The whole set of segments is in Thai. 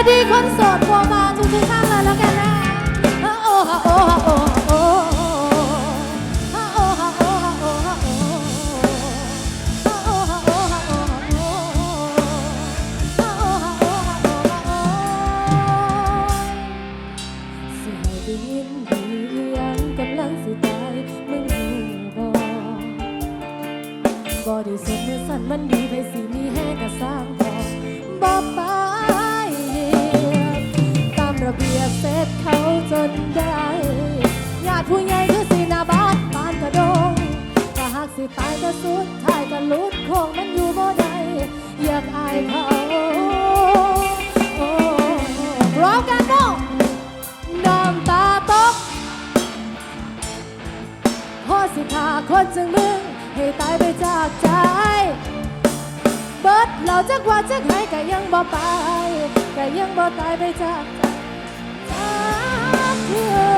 วัสดีคนโสดพัวมาทุกทุกท่านมาแล้วกันนะโอ้ฮะโอ้ฮะโอ้ฮะโอ้ฮะโอ้ฮะโอ้ฮะโอ้ฮะโอ้ฮะโอ้ฮะโอ้ฮะโอ้ฮะโอ้ฮะโอ้ฮะโอ้สิให้ได้ยินดียังกำลังสิตายมึงบ่บ่ได้สนมือสั่นมันดี ตายก็สุดท้ายก็ลุดคงมันอยู่บ่ได้อยากอายเขาร้องกันบ่น้ำตาตกพอสิขาคนจึงมึงให้ตายไปจากใจ เบิดเราจักว่าจักให้ก็ยังบ่ไปก็ยังบ่ตายไปจากใจจากเธอ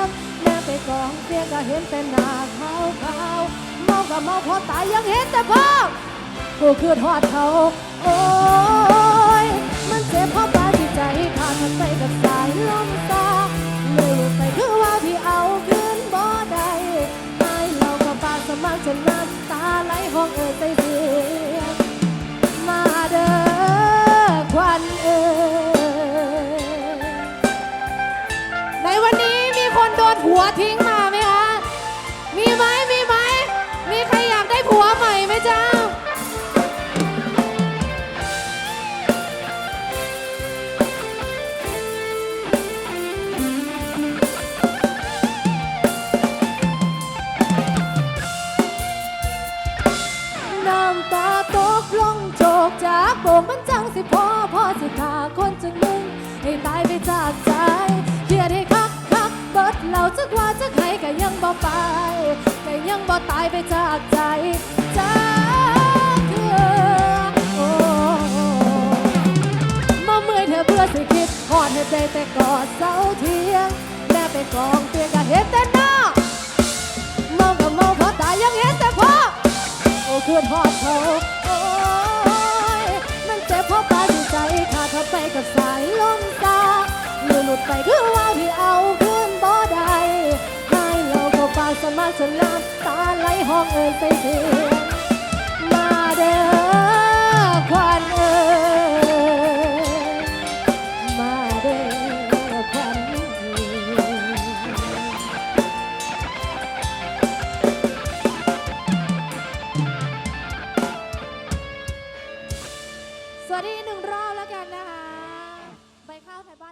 เทียมแม่ไปกองเตียก็เห็นแต่หน้าขาวขาวเมาก็เมาพอตายยังเห็นแต่พ่อกูคือทอดเขาโอ้ยมันเจ็บเพราะปาที่ใจขาดมันไปกับสายลมตาเลยลไปคือว่าที่เอาคืนบ่ได้ตายเราก็ปาสมัครจนน้ำตาไหลห้องเอ่ยใจเสียมาเด้อ ทิ้งมาไหมคะ มีไหมมีไหม มีใครอยากได้ผัวใหม่ไหมเจ้าน้ำตาตกลงโจกจากโบกมันจังสิพอพอสิขาคนจังมึง ให้ตายไปจากใจ ไปก็ยังบ่ตายไปจากใจจากเธอโอ้มาเมื่อยเธอเพื่อสิคิดหอดให้ใจแต่กอดเสาเทียงแม่ไปกองเตียงก็เห็นแต่หน้าเมาก็เมาเพราะตายยังเห็นแต่พ่อโอ้คืนทอดเขาโอ้ยมันเจ็บเพราะปาที่ใจขาดเธอไปกับสายลมตาหลุดหลุดไปคือว่าที่เอา จนน้ำตาไหลห้องเอ่ยใส่เสียงมาเด้อควันเอ่ยมาเด้อควันเอ่ยสวัสดีหนึ่งรอบแล้ว